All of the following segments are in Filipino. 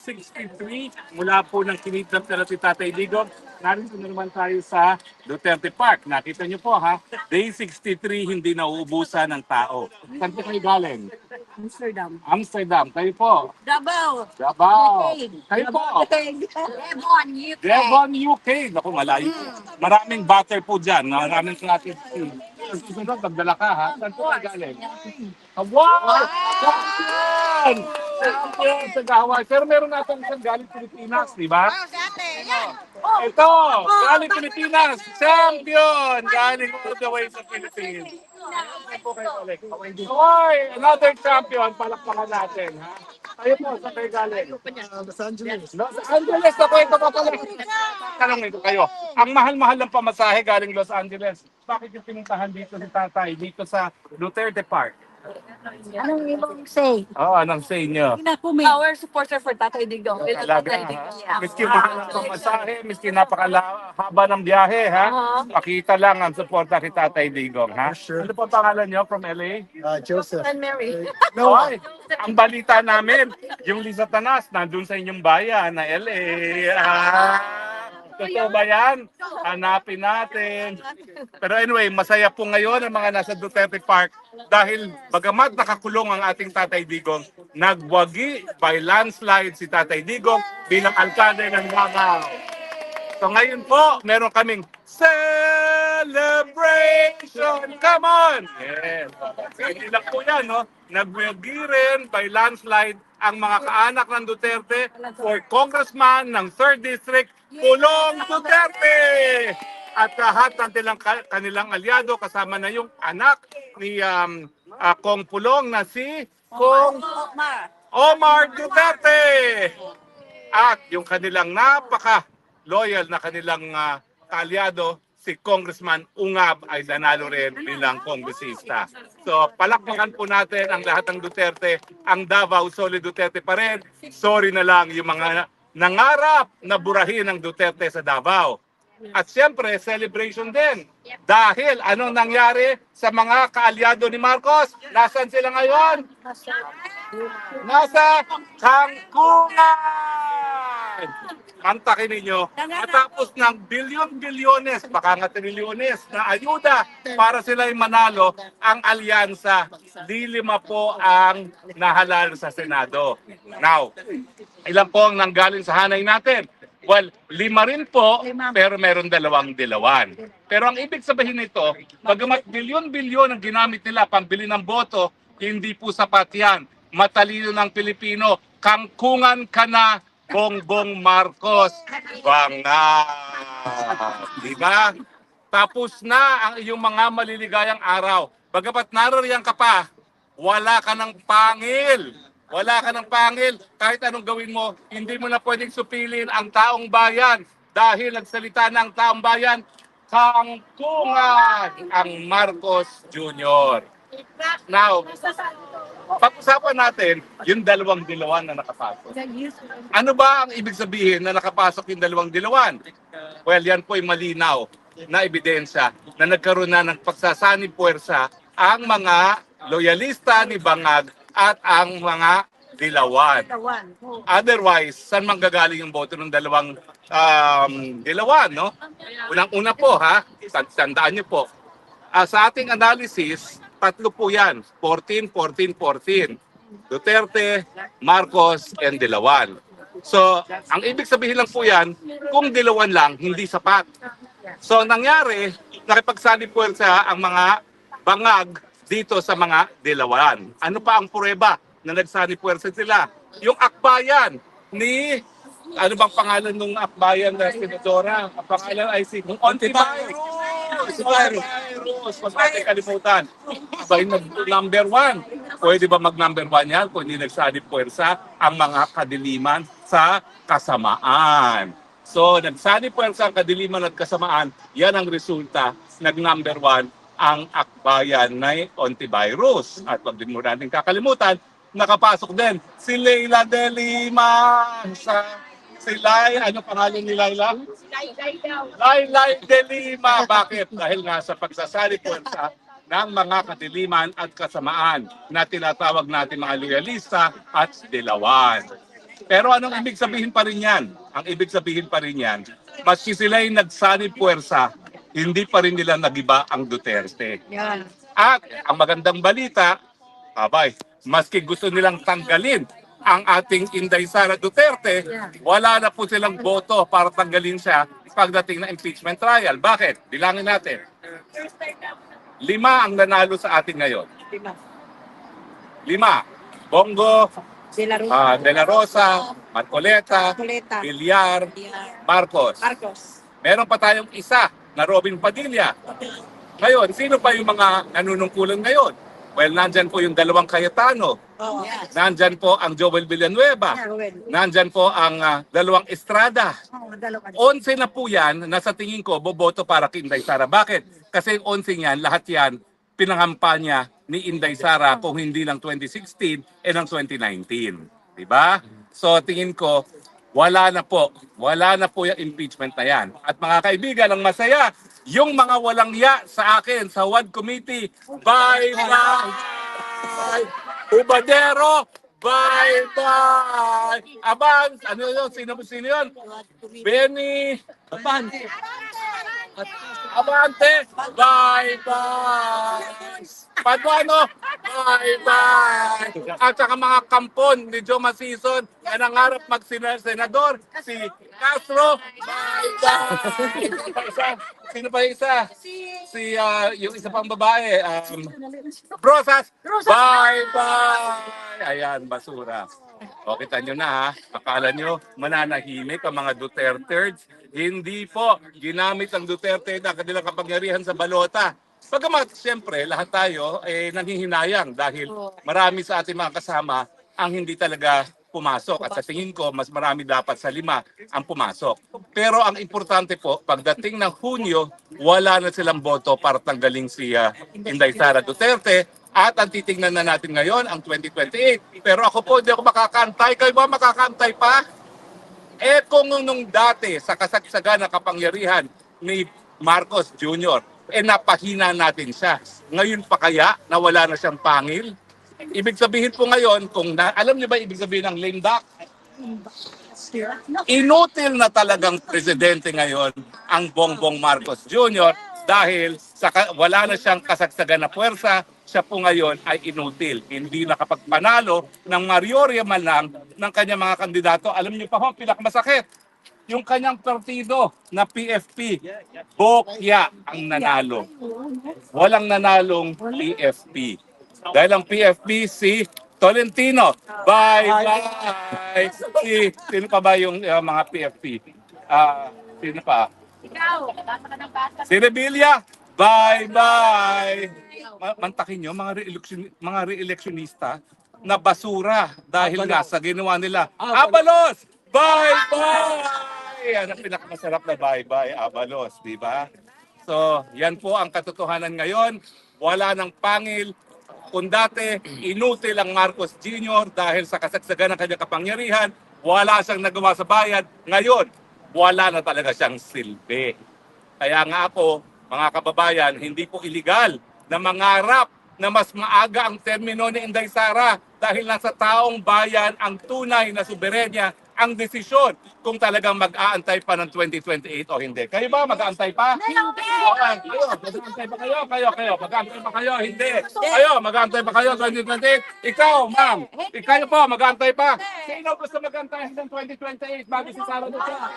63 mula po ng kinidnap na si Tatay Digong. Narito na naman tayo sa Duterte Park. Nakita niyo po ha, day 63 hindi nauubusan ng tao. Saan po kayo galing? Amsterdam. Amsterdam. Kayo po? Davao. Davao. Kayo po? Devon, UK. Devon, UK. Naku, malayo. Maraming butter po dyan. Maraming klaseng food. Susunod, magdala ka ha. Saan po kayo galing? Ah, Wow! Champion! Champion sa Hawaii. Pero meron natin isang galing Pilipinas, di ba? Ito, galing Pilipinas. Champion! Galing all the way sa Philippines. Saan po? Hawaii! Another champion. Palakpakan natin, ha? Kayo po, saan kayo galing? Los Angeles. Los Angeles na kwento pa pala. Tanong ito kayo. Ang mahal-mahal ng pamasahe galing Los Angeles. Bakit yung pinuntahan dito si tatay dito sa Duterte Park? Anong ibang say? Oo, oh, anong say nyo? Our supporter for Tatay Digong. We love Talaga, Tatay Digong. ha? Miski mahal ang pamasahe, miski napakahaba ng biyahe, ha? Pakita lang ang suporta kay Tatay Digong, ha? Sure. Ano po ang pangalan nyo from LA? Uh, Joseph. And Mary. No, Oy, ang balita namin, yung Lisa Tanas, nandun sa inyong bayan na LA. Ah, totoo ba yan? Hanapin natin. Pero anyway, masaya po ngayon ang mga nasa Duterte Park dahil bagamat nakakulong ang ating Tatay Digong, nagwagi by landslide si Tatay Digong bilang alkalde ng Davao. So ngayon po, meron kaming celebration! Come on! Yes. Hindi lang po yan, no? Nagwagi rin by landslide ang mga kaanak ng Duterte for congressman ng 3rd District, Pulong Duterte! At lahat ng kanilang, kanilang aliado, kasama na yung anak ni um, ah, Kong Pulong na si Kong Omar Duterte! At yung kanilang napaka loyal na kanilang uh, kaalyado, si Congressman Ungab ay nanalo rin bilang kongresista. So palakpakan po natin ang lahat ng Duterte. Ang Davao solid Duterte pa rin. Sorry na lang yung mga nangarap na burahin ng Duterte sa Davao. At siyempre, celebration din. Dahil anong nangyari sa mga kaalyado ni Marcos? Nasaan sila ngayon? Nasa Kangkungan! Kantakin ninyo, matapos ng bilyon-bilyones, baka nga trilyones na ayuda para sila ay manalo, ang alyansa, lilima po ang nahalal sa Senado. Now, ilan po ang nanggaling sa hanay natin? Well, lima rin po, pero meron dalawang dilawan. Pero ang ibig sabihin nito, bagamat bilyon-bilyon ang ginamit nila pambili ng boto, hindi po sapat yan. Matalino ng Pilipino, kangkungan ka na, Bongbong Marcos. Banga! Di ba? Tapos na ang iyong mga maliligayang araw. Bagamat naririyan ka pa, wala ka ng pangil. Wala ka ng pangil. Kahit anong gawin mo, hindi mo na pwedeng supilin ang taong bayan. Dahil nagsalita ng taong bayan, kangkungan ang Marcos Jr. Now, pag-usapan natin yung dalawang dilawan na nakapasok. Ano ba ang ibig sabihin na nakapasok yung dalawang dilawan? Well, yan po ay malinaw na ebidensya na nagkaroon na ng pagsasani puwersa ang mga loyalista ni Bangag at ang mga dilawan. Otherwise, saan manggagaling yung boto ng dalawang um, dilawan, no? Unang-una po, ha? Tandaan niyo po. Ah, sa ating analysis, tatlo po yan. 14, 14, 14. Duterte, Marcos, and Dilawan. So, ang ibig sabihin lang po yan, kung Dilawan lang, hindi sapat. So, nangyari, nakipagsali puwersa ang mga bangag dito sa mga Dilawan. Ano pa ang prueba na nagsani puwersa sila? Yung akbayan ni ano bang pangalan nung akbayan na Senadora? Ang pangalan ay si Ontivirus! Ontivirus! Huwag natin kalimutan. Nag number one. Pwede ba mag number one yan kung hindi nagsani puwersa ang mga kadiliman sa kasamaan? So, nagsani puwersa ang kadiliman at kasamaan, yan ang resulta. Nag number one ang akbayan na Ontivirus. At wag din mo natin kakalimutan, nakapasok din si Leila de Lima sa si Lai, ano pangalan ni Laila? Lailay de Lima. Bakit? Dahil nga sa pagsasali puwersa ng mga kadiliman at kasamaan na tinatawag natin mga loyalista at dilawan. Pero anong ibig sabihin pa rin yan? Ang ibig sabihin pa rin yan, maski sila'y nagsanib puwersa, hindi pa rin nila nagiba ang Duterte. Yan. At ang magandang balita, abay, maski gusto nilang tanggalin ang ating Inday Sara Duterte, wala na po silang boto para tanggalin siya pagdating na impeachment trial. Bakit? Bilangin natin. Lima ang nanalo sa atin ngayon. Lima. Bongo, Sila rin. ah, De La Rosa, Marcoleta, Kuleta. Villar, Marcos. Marcos. Meron pa tayong isa na Robin Padilla. Ngayon, sino pa yung mga nanunungkulan ngayon? Well, nandyan po yung dalawang Cayetano. Oh. Yes. Nandyan po ang Joel Villanueva. Darwin. Nandyan po ang ah, dalawang Estrada. Oh, dalawa. 11 na po yan na sa tingin ko boboto para kay Inday Sara. Bakit? Kasi yung 11 yan, lahat yan pinangampanya ni Inday Sara kung hindi ng 2016 eh ng 2019. Di ba? So tingin ko, wala na po. Wala na po yung impeachment na yan. At mga kaibigan, ang masaya, yung mga walang ya sa akin sa WAD Committee, bye-bye! Ubadero, bye-bye! Abang, ano yun? Sino, sino yun? Benny, Abante, Abante, bye-bye! Paduano, bye-bye! At saka mga kampon ni Joe Masison na nangarap mag-senador, si Castro, bye-bye! Sino pa yung isa? Si, ah, yung isa pang babae, um, Rosas, bye-bye! Ayan, basura. O, kita nyo na ha. Akala nyo, mananahimik ang mga Dutertes. Hindi po. Ginamit ang Duterte na kanilang kapangyarihan sa balota. Pagkamat, siyempre, lahat tayo eh, nanghihinayang dahil marami sa ating mga kasama ang hindi talaga pumasok. At sa tingin ko, mas marami dapat sa lima ang pumasok. Pero ang importante po, pagdating ng Hunyo, wala na silang boto para tanggaling si ah, Inday Sara Duterte. At ang titingnan na natin ngayon, ang 2028. Pero ako po, hindi ako makakantay. Kayo ba makakantay pa? Eh kung nung dati sa kasagsagan na kapangyarihan ni Marcos Jr., eh napahina natin siya. Ngayon pa kaya na wala na siyang pangil? Ibig sabihin po ngayon, kung na, alam niyo ba ibig sabihin ng lame duck? Inutil na talagang presidente ngayon ang Bongbong Marcos Jr. dahil sa wala na siyang kasagsagan na puwersa, siya po ngayon ay inutil. Hindi nakapagpanalo ng Marioria man lang ng kanyang mga kandidato. Alam niyo pa ho, pinakamasakit. Yung kanyang partido na PFP, Bokya ang nanalo. Walang nanalong PFP. Dahil ang PFP si Tolentino. Bye-bye! Si, sino pa ba yung uh, mga PFP? Ah, sino pa? Si Revilla, bye-bye! Ma- Mantakin nyo, mga, re-election, mga re-electionista na basura dahil nga sa ginawa nila. Abalos! Bye-bye! Yan ang pinakamasarap na bye-bye, Abalos, di ba? So, yan po ang katotohanan ngayon. Wala ng pangil. Kung dati, inutil ang Marcos Jr. dahil sa kasagsagan ng kanyang kapangyarihan, wala siyang nagawa sa bayan. Ngayon, wala na talaga siyang silbi. Kaya nga ako, mga kababayan, hindi po illegal na mangarap na mas maaga ang termino ni Inday Sara dahil nasa taong bayan ang tunay na suberenya ang desisyon kung talagang mag-aantay pa ng 2028 o hindi. Kayo ba mag-aantay pa? Hindi! Kayo, mag-aantay pa kayo? Kayo, kayo, mag-aantay pa kayo? Hindi! Kayo, mag-aantay pa kayo 2028? Ikaw, ma'am! Ikayo po, mag-aantay pa? Sino gusto mag-aantay hanggang 2028 bago si Sara Duterte?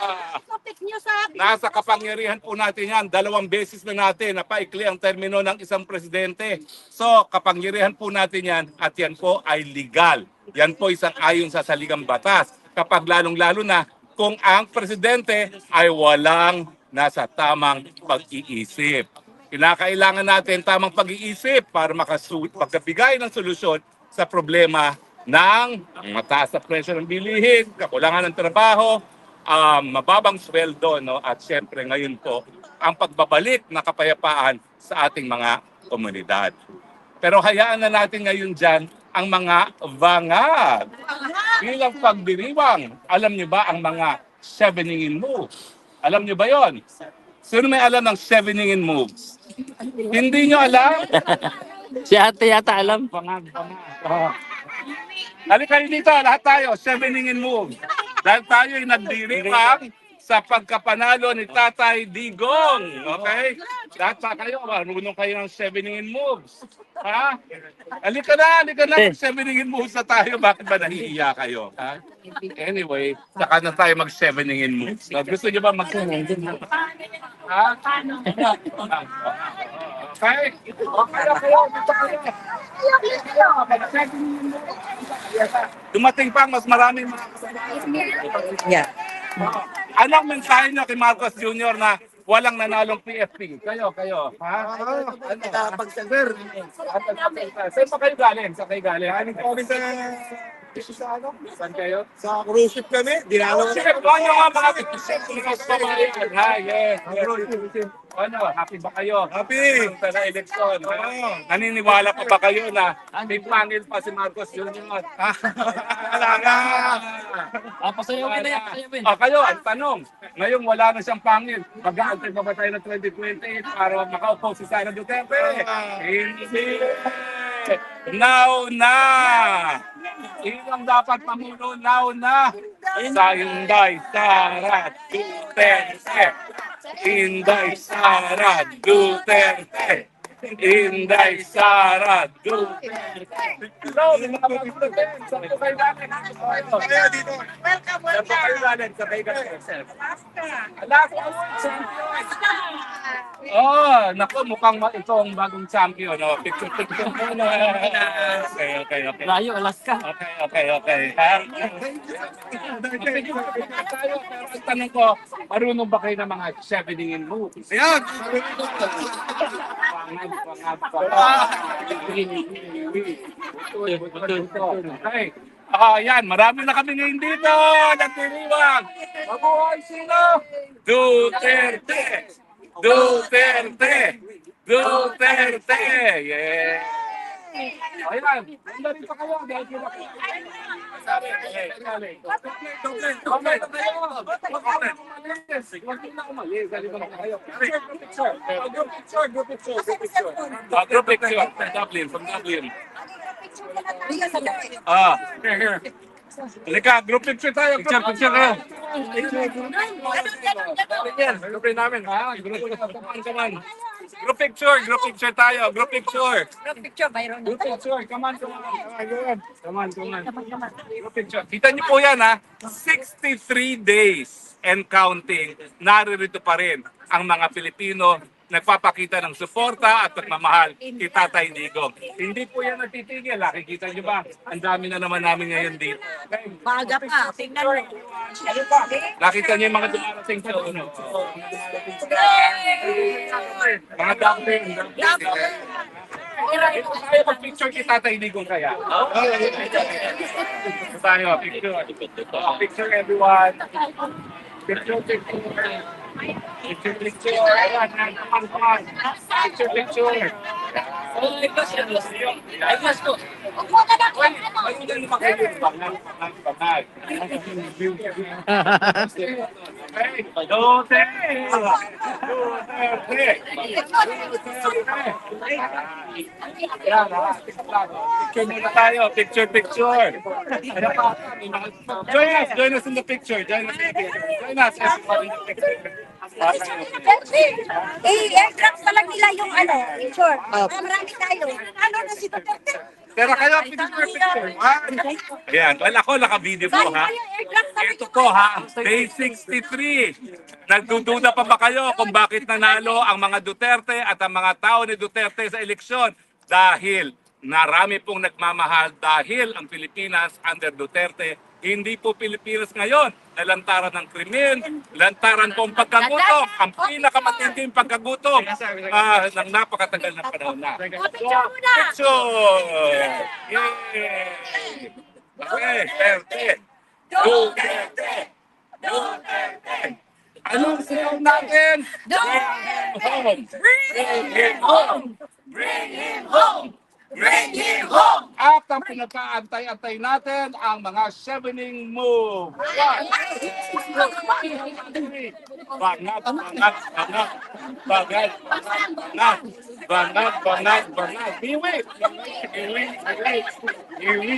Wala! Niyo sa akin. Nasa kapangyarihan po natin yan. Dalawang beses na natin na paikli ang termino ng isang presidente. So, kapangyarihan po natin yan at yan po ay legal. Yan po isang ayon sa saligang batas. Kapag lalong-lalo na kung ang presidente ay walang nasa tamang pag-iisip. Kinakailangan natin tamang pag-iisip para magkabigay ng solusyon sa problema ng mataas na presyo ng bilihin, kakulangan ng trabaho, um, mababang sweldo, no? at syempre ngayon po, ang pagbabalik na kapayapaan sa ating mga komunidad. Pero hayaan na natin ngayon dyan ang mga vangad. Bilang pagdiriwang, alam niyo ba ang mga seveningin moves? Alam niyo ba yon? Sino may alam ng seveningin moves? Hindi niyo alam? Si ate yata alam. Bangag, bangag. Ah. Halika dito, lahat tayo, sevening in move. Dahil tayo ay nagdiriwang sa pagkapanalo ni Tatay Digong. Okay? Lahat pa kayo, marunong kayo ng sevening in moves. Ha? Halika na, halika na. Sevening in moves na tayo. Bakit ba nahihiya kayo? Ha? Anyway, saka na tayo mag-sevening in moves. So, gusto niyo ba moves? Ha? Okay? Okay na kayo. Dito kayo. Dumating pa mas maraming mga Yeah. Anong mensahe niyo kay Marcos Jr. na walang nanalong PFP? Kayo, kayo. Ha? Ano? Nakapagsaber. Saan pa kayo galing? Saan kayo galing? Anong province? Sa ano? Saan kayo? Sa cruise ship kami. Dinalaw Sige, ano nga mga kababayan? Ha, yes. yes. Ano, happy ba kayo? Happy. Sa na eleksyon. Oo. Naniniwala pa ba kayo na may pangil pa si Marcos Jr.? Wala na. Ah, pasayaw kita yan. Ah, kayo, ang tanong, ngayong wala na siyang pangil, mag-aantay pa ba tayo ng 2028 para makaupo si Sara Duterte? Hindi! Now na! Ilang dapat pamuno, now na! Sa Inday Sara Duterte! Inday Sara Duterte! Inday Sara. Welcome, champion! Oh, naku, mukhang ma- ito ang bagong champion. Oh, picture, picture mo na. Okay, okay, okay. Layo, Alaska. Okay, okay, okay. Tayo. Pero ang tanong ko, marunong ba kayo ng mga sevening in movies? Ayan. Ah, yan. Marami na kami ngayon dito. Nagtiriwang. Mabuhay sino? Duterte! Duterte! Duterte! Yeah! Ayan. Nandito pa kayo. Dahil sila kayo. Sabi, okay, sabi. Huwag kayo? Group picture. Group picture. Group picture. Group picture. Ah, Group picture. From Dublin. Ah, here, here. Halika, group picture tayo. Picture, picture kayo. Group rin namin. Ha? Group picture. Come on. Group picture, group picture tayo. Group picture. Picture, Byron. Group picture. Come on, come on. Come on, come on. Group picture. Kita niyo po yan ha. 63 days and counting. Naririto pa rin ang mga Pilipino nagpapakita ng suporta at pagmamahal kay Tatay Digong. Hindi po yan natitigil. Nakikita niyo ba? Ang dami na naman namin ngayon dito. Baga pa. Tingnan mo. Nakita niyo yung mga dumarating sa uno. Mga dumpling. Ito tayo mag-picture kay Tatay Digong kaya. Ito tayo, picture. Picture everyone. Picture, picture. Picture, picture. Ayan, ayan, come on, come on. Picture, picture. Ay, mas ko. Uy, ayun na naman kayo. Pangal, pangal, pangal. Okay, Duterte! Duterte! Yan, ha? Picture muna tayo. Picture, picture. Ayan pa. Join us. Join us in the picture. Join us in the picture. Join us. everybody in the picture. Eh, airdrop na lang nila yung ano, picture. Ah, marami tayo. Ano na si Duterte? Pero kayo, picture, picture. One. Ayan. Well, ako naka-video po, ha? Na Ito po ha, day 63. Nagdududa pa ba kayo kung bakit nanalo ang mga Duterte at ang mga tao ni Duterte sa eleksyon? Dahil narami pong nagmamahal dahil ang Pilipinas under Duterte hindi po Pilipinas ngayon na lantaran ng krimen, lantaran pong pagkagutom, ang pinakamatinding pagkagutom ah, ng napakatagal na panahon na. picture! Yay! Okay, Duterte! Duterte! Duterte! Anong sigaw natin? Bring him home! Bring him home! Bring him home! Bring him home! At ang pinagkaantay-antay natin, ang mga sevening move. One, Bangat, bangat, bangat, bangat, bangat, bangat, bangat, bangat. Iwi, iwi, iwi, iwi, iwi,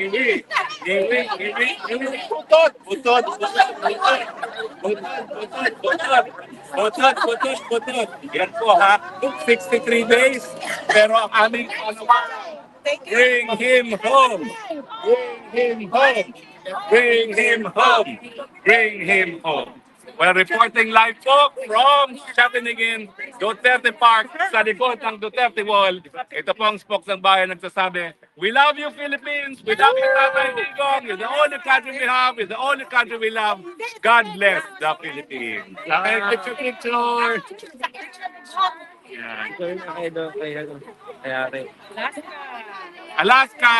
iwi, iwi, iwi, iwi, putot, putot, putot, putot, putot, putot, putot, putot, putot, putot. Yan po ha, 63 days, pero ang aming ano Bring him home. Bring him home. Bring him home. Bring him home. We're reporting live po from Chapinigin, Duterte Park, sa likod ng Duterte Wall. Ito po ang spokes ng bayan nagsasabi, We love you Philippines! We love you Tatay Digong! You're the only country we have! You're the only country we love! God bless the Philippines! Okay, picture, picture! Yan. Alaska!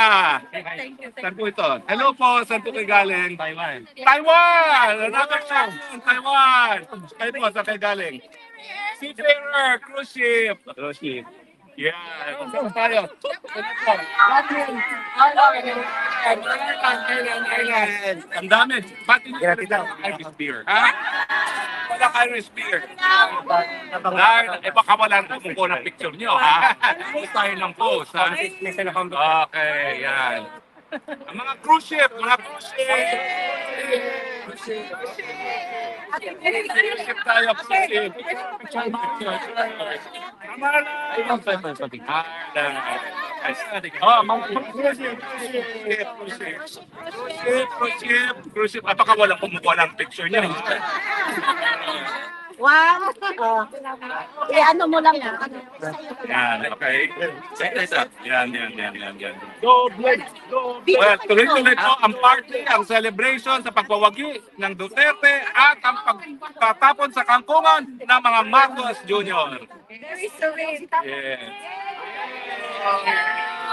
Saan po ito? Hello po, saan po kayo galing? Taiwan. Taiwan! Another one! Taiwan! Kayo po, saan kayo galing? Seafarer, cruise ship. Cruise ship. Yeah. Saan tayo? Ano po? Latin. Island. Island, island, island. Ang dami. Pati nyo Irish beer. Ha? Wala Irish beer. Dahil, eh baka ng picture nyo, ha? Post tayo ng post, ha? Okay, yan. Ang mga cruise ship, mga cruise ship. Cruise ship. Mag-ship Picture mo. Kamala! Ibang five months, something. Oh, ma'am. Cruise ship, cruise ship. Cruise ship, cruise ship. Wala kumukuha ng picture niya. Wow. Oh. Eh, ano mo lang. Ano, Yan, okay. Yan, yan, yan, yan, yan. Doble, doble. Well, tuloy-tuloy po ang party, ang celebration sa pagwawagi ng Duterte at ang pagtatapon sa kangkungan ng mga Marcos Jr. Very serene. Yes.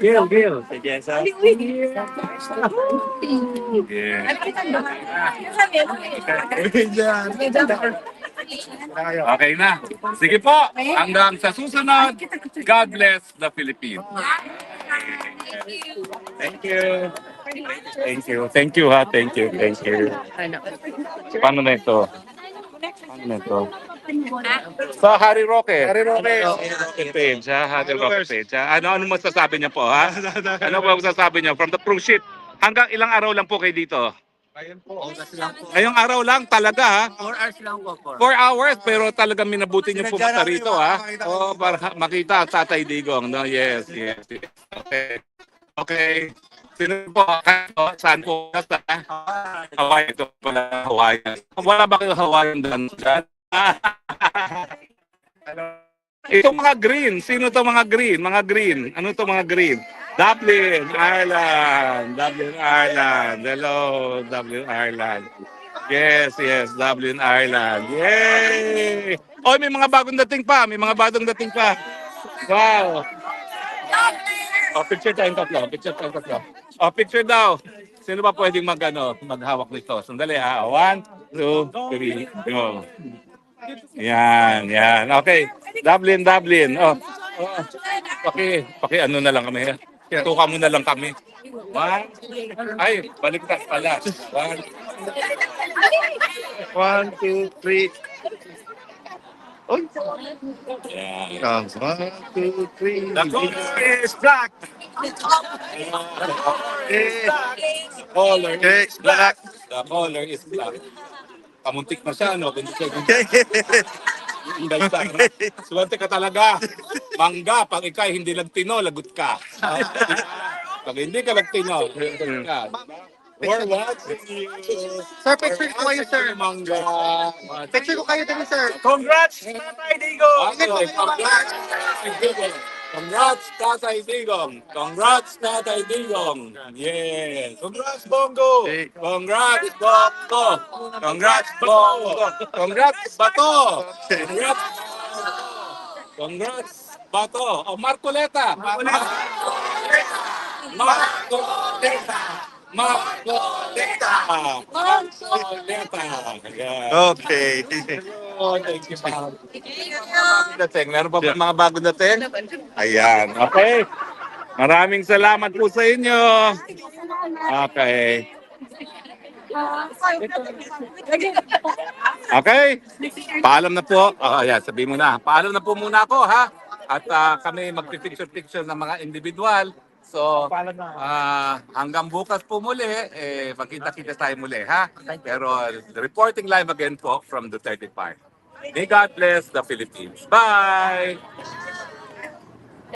Gil, Gil. Yeah. Tayo. Okay na. Sige po. Hanggang sa susunod. God bless the Philippines. Thank you. Thank you. Thank you ha. Thank you. Thank you. Paano na ito? Paano na ito? Sa Harry Roque. Harry Roque. Harry Roque page ha. Harry Roque page ha. Ano, ano masasabi niya po ha? Ano po masasabi niya? From the cruise ship. Hanggang ilang araw lang po kayo dito? Ayun po, oras lang po. Ngayong araw lang talaga ha? 4 hours lang po. Four. Four hours, pero talagang minabuti niyo pumunta rito, ha? Oo, ko. para makita ang Tatay Digong, no? Yes, yes, yes. Okay. Okay. Sino po? Saan po? Sa Hawaii. Ito pala, Hawaii. Wala ba kayo Hawaiian dance dyan? Itong mga green, sino to mga green? Mga green. Ano to mga green? Dublin, Ireland. Dublin, Ireland. Hello, Dublin, Ireland. Yes, yes, Dublin, Ireland. Yay! Oh, may mga bagong dating pa. May mga bagong dating pa. Wow. Oh, picture tayong tatlo. Picture tayong tatlo. Oh, picture daw. Sino ba pwedeng mag, ano, maghawak nito? Sandali ha. One, two, three, go. Yan, yan. Okay. Dublin, Dublin. Oh. oh. Paki, paki ano na lang kami. Tuka mo na lang kami. One. Ay, baliktad pala. One. One, two, three. Oy. Yan. One, two, three. The color is black. The color is black. The color is black. Kamuntik na siya, no? Kundi siya, Hindi sa Swerte ka talaga. Mangga, pag ikay hindi nagtino, lagot ka. pag hindi ka nagtino, lagot ka. We're watching you. Sir, picture ko kayo, sir. Mangga. Picture ko kayo din, sir. Congrats, Tatay Digo! Congrats! Congrats, Tatay Digong. Congrats, Tatay Digong. Yes. Congrats, Bongo. Congrats, Bongo. Congrats, Bongo. Congrats, Bato. Congrats, Congrats, Bato. O, Marcoleta. Marcoleta. Marcoleta. Marcoleta. Ayan. Okay. Oh, thank you, ma'am. Dating, meron pa ba mga bago dating? Ayan, okay. Maraming salamat po sa inyo. Okay. Okay. Paalam na po. Oh, ayan, sabihin mo na. Paalam na po muna ako, ha? At ah, kami magpipicture-picture ng mga individual. So, ah, hanggang bukas po muli, eh, magkita-kita tayo muli, ha? Pero reporting live again po from the 35. May God bless the Philippines. Bye!